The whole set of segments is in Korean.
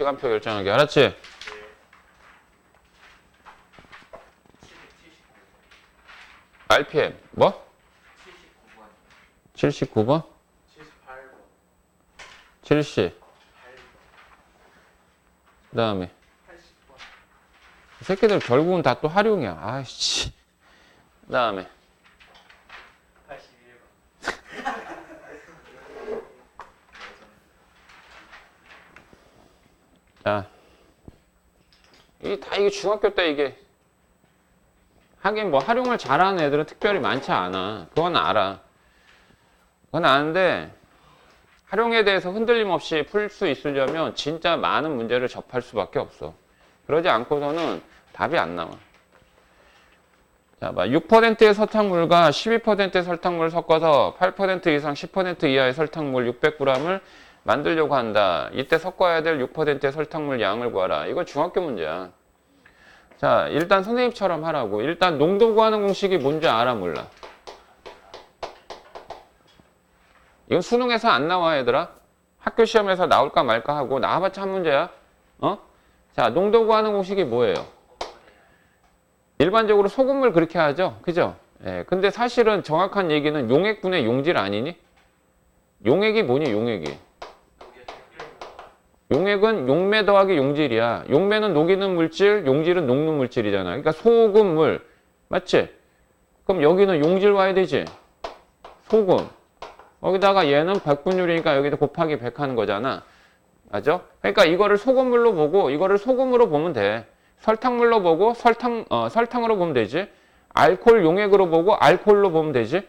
시간표 결정하기 알았지? RPM 뭐? 79번? 70. 그 다음에 이 새끼들 결국은 다 또 활용이야. 아이씨. 그 다음에 자, 이다 이게 중학교 때 이게 하긴 뭐 활용을 잘하는 애들은 특별히 많지 않아. 그건 알아. 그건 아는데 활용에 대해서 흔들림 없이 풀 수 있으려면 진짜 많은 문제를 접할 수밖에 없어. 그러지 않고서는 답이 안 나와. 자, 봐. 6%의 설탕물과 12%의 설탕물을 섞어서 8% 이상 10% 이하의 설탕물 600g을 만들려고 한다. 이때 섞어야 될 6%의 설탕물 양을 구하라. 이건 중학교 문제야. 자, 일단 선생님처럼 하라고. 일단 농도 구하는 공식이 뭔지 알아 몰라. 이건 수능에서 안 나와 얘들아. 학교 시험에서 나올까 말까 하고 나와봤자 한 문제야. 어? 자, 농도 구하는 공식이 뭐예요? 일반적으로 소금물 그렇게 하죠. 그죠? 예. 근데 사실은 정확한 얘기는 용액분의 용질 아니니? 용액이 뭐니, 용액이? 용액은 용매 더하기 용질이야. 용매는 녹이는 물질, 용질은 녹는 물질이잖아. 그러니까 소금 물. 맞지? 그럼 여기는 용질 와야 되지? 소금. 거기다가 얘는 100분율이니까 여기도 곱하기 100 하는 거잖아. 맞죠? 그러니까 이거를 소금물로 보고 이거를 소금으로 보면 돼. 설탕물로 보고 설탕, 어, 설탕으로 보면 되지. 알코올 용액으로 보고 알코올로 보면 되지.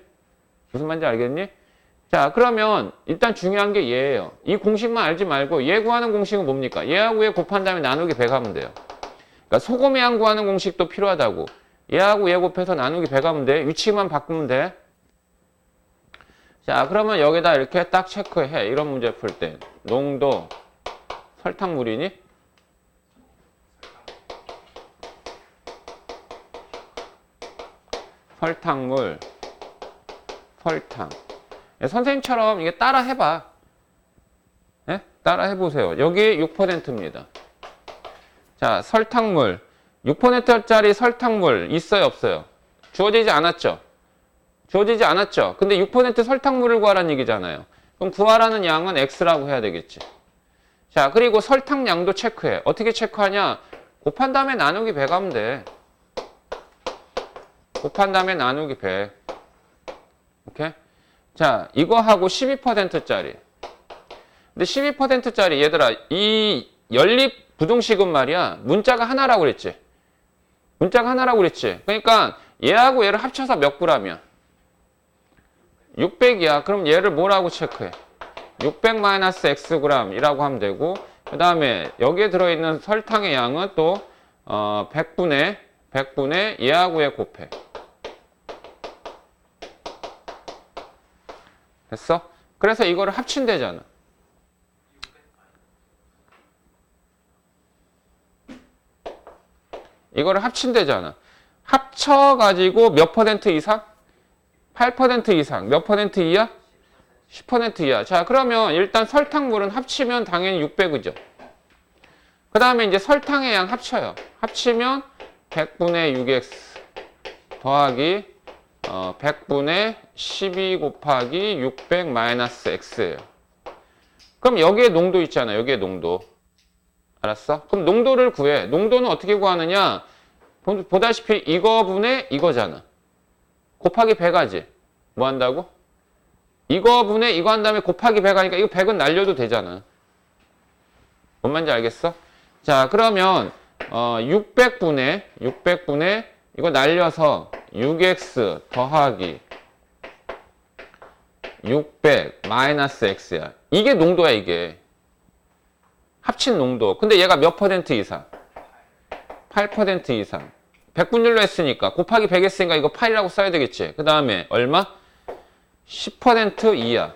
무슨 말인지 알겠니? 자, 그러면 일단 중요한 게 얘예요. 이 공식만 알지 말고 얘 구하는 공식은 뭡니까? 얘하고 얘 곱한 다음에 나누기 100 하면 돼요. 그러니까 소금의 양 구하는 공식도 필요하다고. 얘하고 얘 곱해서 나누기 100 하면 돼. 위치만 바꾸면 돼. 자, 그러면 여기다 이렇게 딱 체크해. 이런 문제 풀 때. 농도, 설탕물이니? 설탕물, 설탕. 예, 선생님처럼 이게 따라 해봐. 예? 따라 해보세요. 여기 6%입니다. 자, 설탕물. 6%짜리 설탕물 있어요, 없어요? 주어지지 않았죠? 주어지지 않았죠? 근데 6% 설탕물을 구하라는 얘기잖아요. 그럼 구하라는 양은 X라고 해야 되겠지. 자, 그리고 설탕량도 체크해. 어떻게 체크하냐? 곱한 다음에 나누기 100 하면 돼. 곱한 다음에 나누기 100. 오케이? 자, 이거하고 12%짜리. 근데 12%짜리, 얘들아, 이 연립 부등식은 말이야, 문자가 하나라고 그랬지. 문자가 하나라고 그랬지. 그러니까 얘하고 얘를 합쳐서 몇 g이야? 600이야. 그럼 얘를 뭐라고 체크해? 600-xg이라고 하면 되고, 그 다음에 여기에 들어있는 설탕의 양은 또, 어, 100분의, 100분의 얘하고 얘 곱해. 됐어? 그래서 이거를 합친대잖아. 이거를 합친대잖아. 합쳐가지고 몇 퍼센트 이상? 8% 이상. 몇 퍼센트 이하? 10% 이하. 자, 그러면 일단 설탕물은 합치면 당연히 600이죠. 그 다음에 이제 설탕의 양 합쳐요. 합치면 100분의 6x 더하기 어, 100분의 12 곱하기 600 마이너스 x예요. 그럼 여기에 농도 있잖아. 여기에 농도. 알았어? 그럼 농도를 구해. 농도는 어떻게 구하느냐? 보- 보다시피 이거분의 이거잖아. 곱하기 100 하지. 뭐 한다고? 이거분의 이거 한 다음에 곱하기 100 하니까 이거 100은 날려도 되잖아. 뭔 말인지 알겠어? 자, 그러면 어, 600분의 600분의 이거 날려서 6x 더하기 600 마이너스 x야. 이게 농도야, 이게. 합친 농도. 근데 얘가 몇 퍼센트 이상? 8% 이상. 100분율로 했으니까 곱하기 100 했으니까 이거 8이라고 써야 되겠지. 그 다음에 얼마? 10% 이하.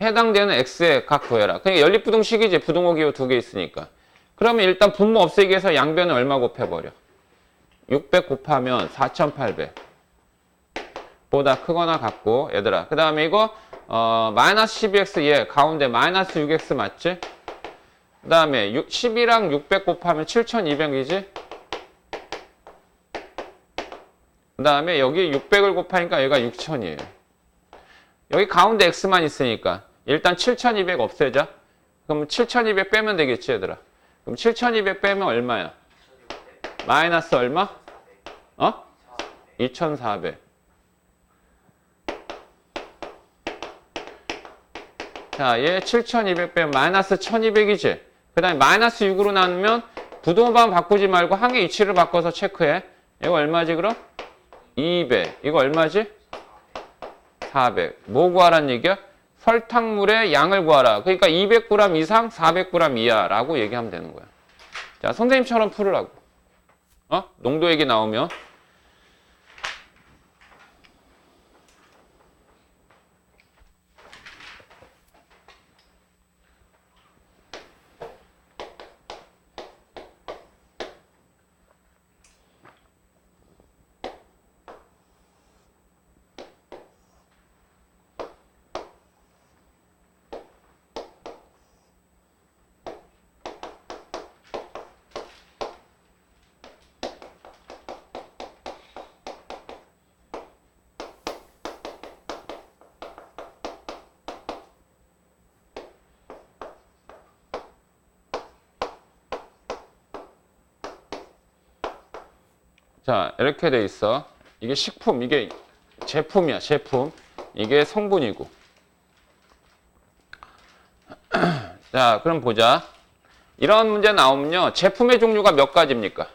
해당되는 x의 각 구해라. 그러니까 연립부등식이지. 부등호 기호 두 개 있으니까. 그러면 일단 분모 없애기 위해서 양변을 얼마 곱해버려? 600 곱하면 4800 보다 크거나 같고 얘들아 그 다음에 이거 어, 마이너스 12x 얘 가운데 마이너스 6x 맞지? 그 다음에 10이랑 600 곱하면 7200이지? 그 다음에 여기 600을 곱하니까 얘가 6000이에요. 여기 가운데 x만 있으니까 일단 7200 없애자. 그럼 7200 빼면 되겠지 얘들아. 그럼 7200 빼면 얼마야? 마이너스 얼마? 어? 2400. 자, 얘 7200 빼면 마이너스 1200이지? 그 다음에 마이너스 6으로 나누면 부동반 바꾸지 말고 항의 위치를 바꿔서 체크해. 이거 얼마지 그럼? 200. 이거 얼마지? 400. 뭐 구하란 얘기야? 설탕물의 양을 구하라. 그러니까 200g 이상, 400g 이하라고 얘기하면 되는 거야. 자, 선생님처럼 풀으라고. 어? 농도 얘기 나오면. 자, 이렇게 돼 있어. 이게 식품, 이게 제품이야, 제품. 이게 성분이고. 자, 그럼 보자. 이런 문제 나오면요. 제품의 종류가 몇 가지입니까?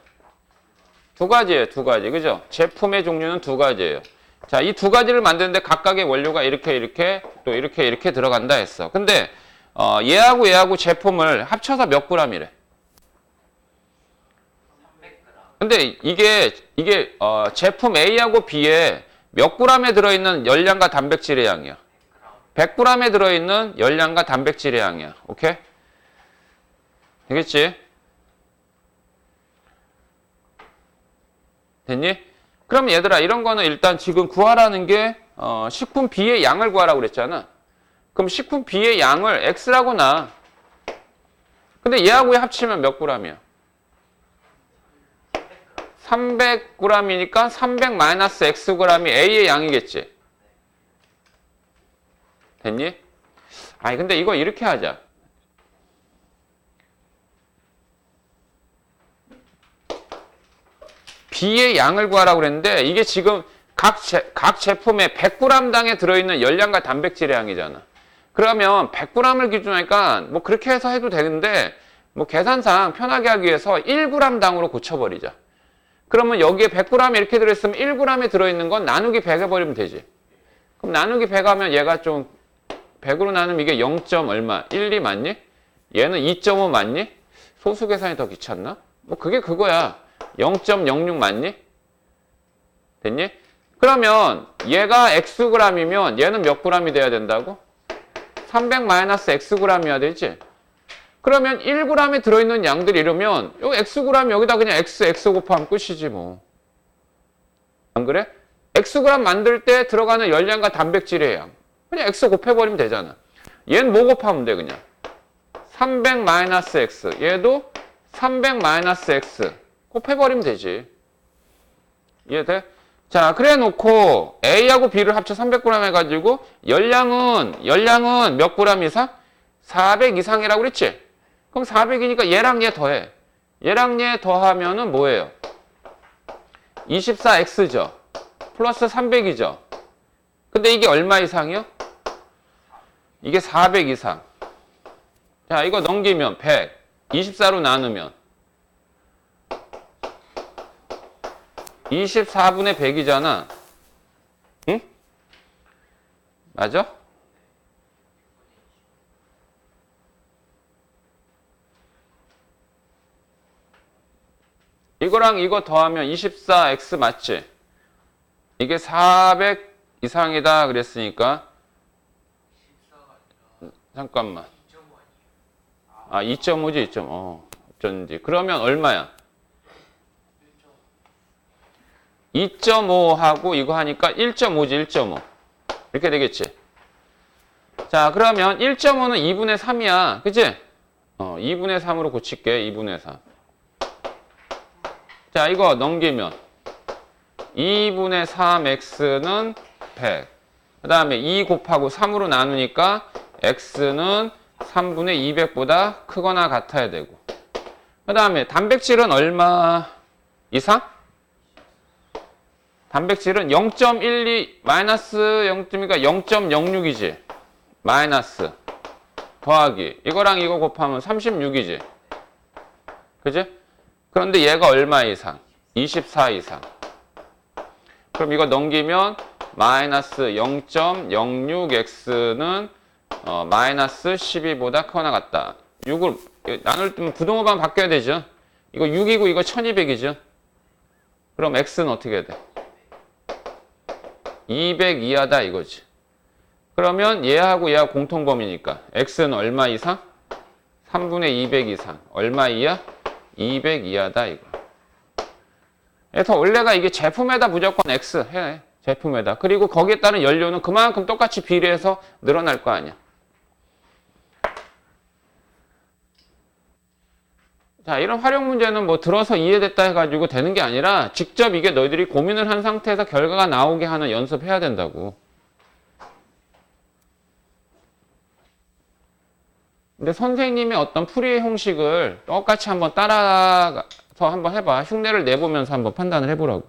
두 가지예요, 두 가지. 그죠? 제품의 종류는 두 가지예요. 자, 이 두 가지를 만드는데 각각의 원료가 이렇게, 이렇게, 또 이렇게, 이렇게 들어간다 했어. 근데, 어, 얘하고 얘하고 제품을 합쳐서 몇 g이래? 근데 이게 이게 어, 제품 A하고 B에 몇 g에 들어있는 열량과 단백질의 양이야. 100g에 들어있는 열량과 단백질의 양이야. 오케이? 되겠지? 됐니? 그럼 얘들아 이런 거는 일단 지금 구하라는 게 어, 식품 B의 양을 구하라고 그랬잖아. 그럼 식품 B의 양을 X라고 놔. 근데 얘하고 얘 합치면 몇 g이야? 300g이니까 300 마이너스 xg이 A의 양이겠지. 됐니? 아니 근데 이거 이렇게 하자. B의 양을 구하라고 그랬는데 이게 지금 각, 제, 각 제품에 100g당에 들어있는 열량과 단백질의 양이잖아. 그러면 100g을 기준하니까 뭐 그렇게 해서 해도 되는데 뭐 계산상 편하게 하기 위해서 1g당으로 고쳐버리자. 그러면 여기에 100g 이렇게 들어있으면 1g에 들어있는 건 나누기 100 해버리면 되지. 그럼 나누기 100 하면 얘가 좀 100으로 나누면 이게 0. 얼마? 1, 2 맞니? 얘는 2.5 맞니? 소수 계산이 더 귀찮나? 뭐 그게 그거야. 0.06 맞니? 됐니? 그러면 얘가 xg이면 얘는 몇 g이 돼야 된다고? 300 마이너스 xg이어야 되지? 그러면 1g에 들어있는 양들이 이러면 요 xg 여기다 그냥 x, x 곱하면 끝이지 뭐. 안 그래? xg 만들 때 들어가는 열량과 단백질의 양. 그냥 x 곱해버리면 되잖아. 얘는 뭐 곱하면 돼 그냥. 300 마이너스 x. 얘도 300 마이너스 x. 곱해버리면 되지. 이해돼? 자, 그래 놓고 A하고 B를 합쳐 300g 해가지고 열량은 열량은 몇 g 이상? 400 이상이라고 그랬지? 그럼 400이니까 얘랑 얘 더해. 얘랑 얘 더하면은 뭐예요? 24x죠. 플러스 300이죠. 근데 이게 얼마 이상이요? 이게 400 이상. 자, 이거 넘기면 100. 24로 나누면 24분의 100이잖아. 응? 맞아? 이거랑 이거 더하면 24x 맞지? 이게 400 이상이다 그랬으니까 잠깐만 아 2.5지 2.5 어, 어쩐지 그러면 얼마야? 2.5하고 이거 하니까 1.5지 1.5 이렇게 되겠지 자 그러면 1.5는 2분의 3이야 그치? 어, 2분의 3으로 고칠게. 2분의 4. 자, 이거 넘기면 2분의 3x는 100. 그 다음에 2 곱하고 3으로 나누니까 x는 3분의 200보다 크거나 같아야 되고. 그 다음에 단백질은 얼마 이상? 단백질은 0.12 마이너스 0.2가 0.06이지. 마이너스 더하기 이거랑 이거 곱하면 36이지. 그지? 그런데 얘가 얼마 이상? 24 이상. 그럼 이거 넘기면 마이너스 0.06x는 어, 마이너스 12보다 크거나 같다. 6을 나눌 때면 부동호반 바뀌어야 되죠. 이거 6이고 이거 1200이죠. 그럼 x는 어떻게 돼? 200 이하다 이거지. 그러면 얘하고 얘하고 공통범위니까 x는 얼마 이상? 3분의 200 이상. 얼마 이하? 200 이하다 이거. 그래서 원래가 이게 제품에다 무조건 x 해. 제품에다. 그리고 거기에 따른 연료는 그만큼 똑같이 비례해서 늘어날 거 아니야. 자, 이런 활용 문제는 뭐 들어서 이해됐다 해가지고 되는 게 아니라 직접 이게 너희들이 고민을 한 상태에서 결과가 나오게 하는 연습해야 된다고. 근데 선생님의 어떤 풀이의 형식을 똑같이 한번 따라서 한번 해봐. 흉내를 내보면서 한번 판단을 해보라고.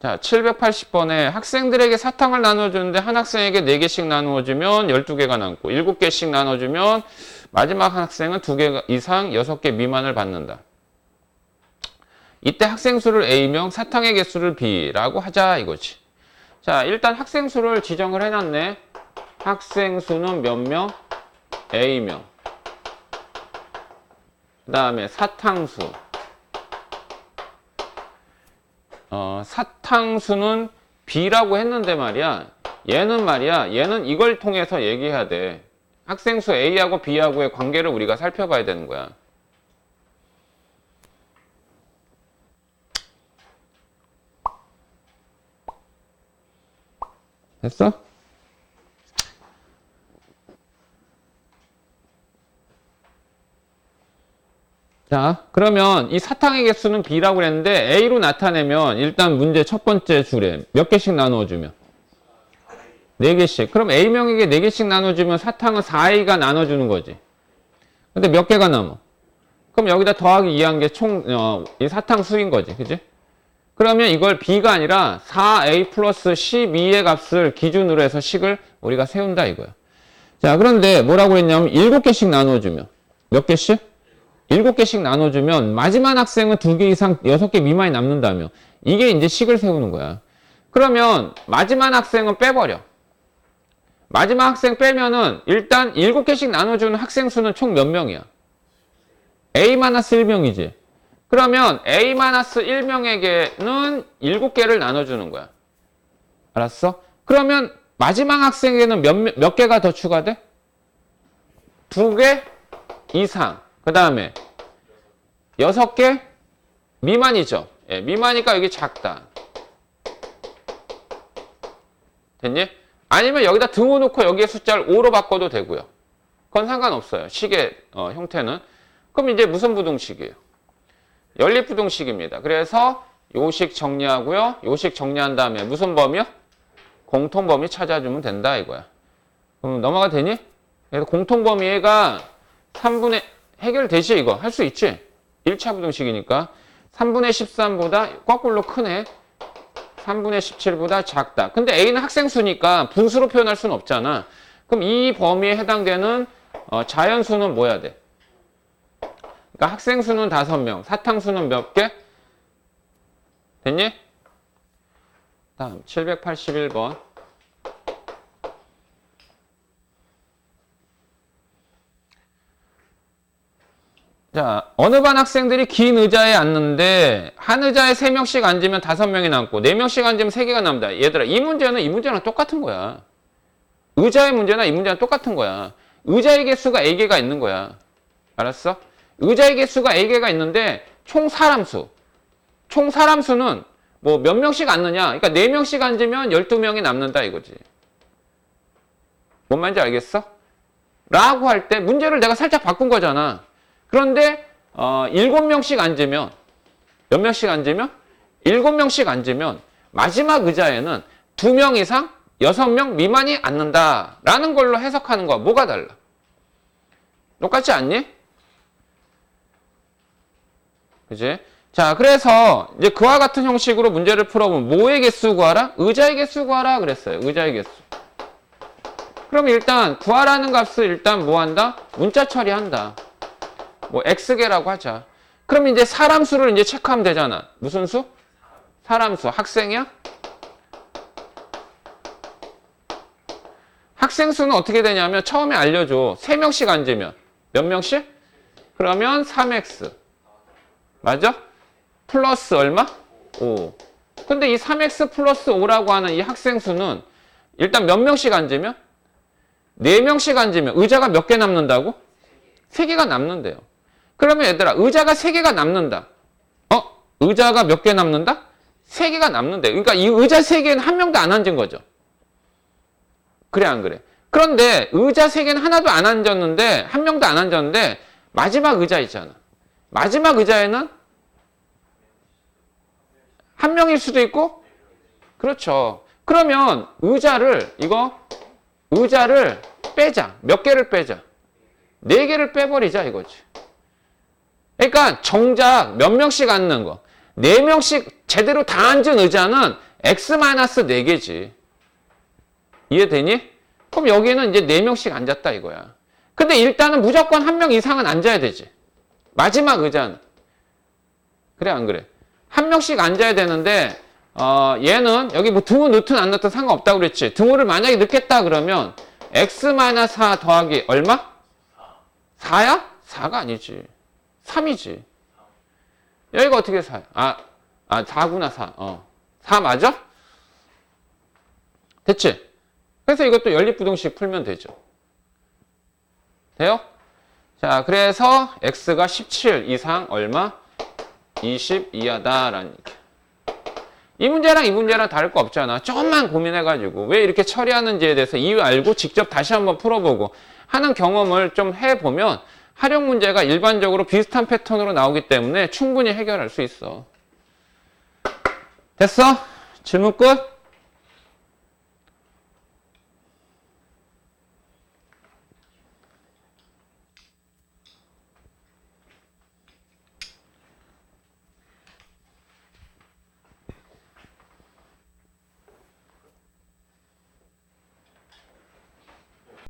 자, 780번에 학생들에게 사탕을 나눠주는데 한 학생에게 4개씩 나누어주면 12개가 남고 7개씩 나눠주면 마지막 학생은 2개 이상 6개 미만을 받는다. 이때 학생 수를 A명, 사탕의 개수를 B라고 하자 이거지. 자, 일단 학생 수를 지정을 해놨네. 학생 수는 몇 명? A명. 그 다음에 사탕수. 어, 사탕수는 B라고 했는데 말이야. 얘는 말이야. 얘는 이걸 통해서 얘기해야 돼. 학생 수 A하고 B하고의 관계를 우리가 살펴봐야 되는 거야. 됐어? 자, 그러면 이 사탕의 개수는 B라고 그랬는데 A로 나타내면 일단 문제 첫 번째 줄에 몇 개씩 나누어주면? 4개씩. 그럼 A명에게 4개씩 나눠주면 사탕은 4A가 나눠주는 거지. 근데 몇 개가 남아? 그럼 여기다 더하기 2한 게 총, 어, 이 사탕 수인 거지. 그지? 그러면 이걸 B가 아니라 4A 플러스 12의 값을 기준으로 해서 식을 우리가 세운다 이거야. 자, 그런데 뭐라고 했냐면 7개씩 나눠주면 몇 개씩? 7개씩 나눠주면 마지막 학생은 2개 이상 6개 미만이 남는다며. 이게 이제 식을 세우는 거야. 그러면 마지막 학생은 빼버려. 마지막 학생 빼면은 일단 7개씩 나눠주는 학생 수는 총 몇 명이야? A-1명이지. 그러면 A-1명에게는 7개를 나눠주는 거야. 알았어? 그러면 마지막 학생에게는 몇, 몇 개가 더 추가돼? 2개 이상. 그 다음에 6개 미만이죠. 예, 미만이니까 여기 작다. 됐니? 아니면 여기다 등호 놓고 여기에 숫자를 5로 바꿔도 되고요. 그건 상관없어요. 식의 어, 형태는. 그럼 이제 무슨 부등식이에요? 연립부등식입니다. 그래서 요식 정리하고요. 요식 정리한 다음에 무슨 범위요? 공통범위 찾아주면 된다 이거야. 그럼 넘어가 되니? 그래서 공통범위가 3분의 해결되지 이거 할 수 있지 1차 부등식이니까 3분의 13보다 거꾸로 크네. 3분의 17보다 작다. 근데 A는 학생 수니까 분수로 표현할 수는 없잖아. 그럼 이 범위에 해당되는 어, 자연수는 뭐야 돼? 그러니까 학생 수는 5명 사탕 수는 몇 개? 됐니? 다음 781번 자, 어느 반 학생들이 긴 의자에 앉는데 한 의자에 3명씩 앉으면 5명이 남고 4명씩 앉으면 3개가 남다. 얘들아, 이 문제는 이 문제랑 똑같은 거야. 의자의 문제나 이 문제랑 똑같은 거야. 의자의 개수가 A개가 있는 거야. 알았어? 의자의 개수가 A개가 있는데 총 사람 수. 총 사람 수는 뭐 몇 명씩 앉느냐? 그러니까 4명씩 앉으면 12명이 남는다 이거지. 뭔 말인지 알겠어? 라고 할 때 문제를 내가 살짝 바꾼 거잖아. 그런데 어, 7명씩 앉으면 몇 명씩 앉으면? 7명씩 앉으면 마지막 의자에는 2명 이상 6명 미만이 앉는다라는 걸로 해석하는 거야. 뭐가 달라? 똑같지 않니? 그지? 자, 그래서 이제 그와 같은 형식으로 문제를 풀어보면 뭐의 개수 구하라? 의자의 개수 구하라 그랬어요. 의자의 개수. 그럼 일단 구하라는 값을 일단 뭐 한다? 문자 처리한다. 뭐 x개라고 하자. 그럼 이제 사람 수를 이제 체크하면 되잖아. 무슨 수? 사람 수. 학생이야? 학생 수는 어떻게 되냐면 처음에 알려줘. 3명씩 앉으면 몇 명씩? 그러면 3x. 맞아? 플러스 얼마? 5. 근데 이 3x 플러스 5라고 하는 이 학생 수는 일단 몇 명씩 앉으면? 4명씩 앉으면 의자가 몇 개 남는다고? 3개가 남는데요. 그러면 얘들아, 의자가 3개가 남는다. 어? 의자가 몇 개 남는다? 3개가 남는데. 그러니까 이 의자 3개는 한 명도 안 앉은 거죠. 그래, 안 그래? 그런데 의자 3개는 하나도 안 앉았는데, 한 명도 안 앉았는데, 마지막 의자 있잖아. 마지막 의자에는 한 명일 수도 있고, 그렇죠. 그러면 의자를, 이거, 의자를 빼자. 몇 개를 빼자. 네 개를 빼버리자 이거지. 그러니까 정작 몇 명씩 앉는 거. 네 명씩 제대로 다 앉은 의자는 x-4개지. 이해되니? 그럼 여기는 이제 네 명씩 앉았다 이거야. 근데 일단은 무조건 한 명 이상은 앉아야 되지. 마지막 의자는. 그래 안 그래? 한 명씩 앉아야 되는데 어, 얘는 여기 뭐 등호 넣든 안 넣든 상관없다고 그랬지. 등호를 만약에 넣겠다 그러면 x-4 더하기 얼마? 4야? 4가 아니지. 3이지. 여기가 어떻게 4야? 아, 아 4구나 4. 어. 4 맞아? 됐지? 그래서 이것도 연립부등식 풀면 되죠. 돼요? 자, 그래서 x가 17 이상 얼마? 20 이하다라는 얘기. 이 문제랑 이 문제랑 다를 거 없잖아. 조금만 고민해가지고 왜 이렇게 처리하는지에 대해서 이유 알고 직접 다시 한번 풀어보고 하는 경험을 좀 해보면 활용 문제가 일반적으로 비슷한 패턴으로 나오기 때문에 충분히 해결할 수 있어. 됐어? 질문 끝?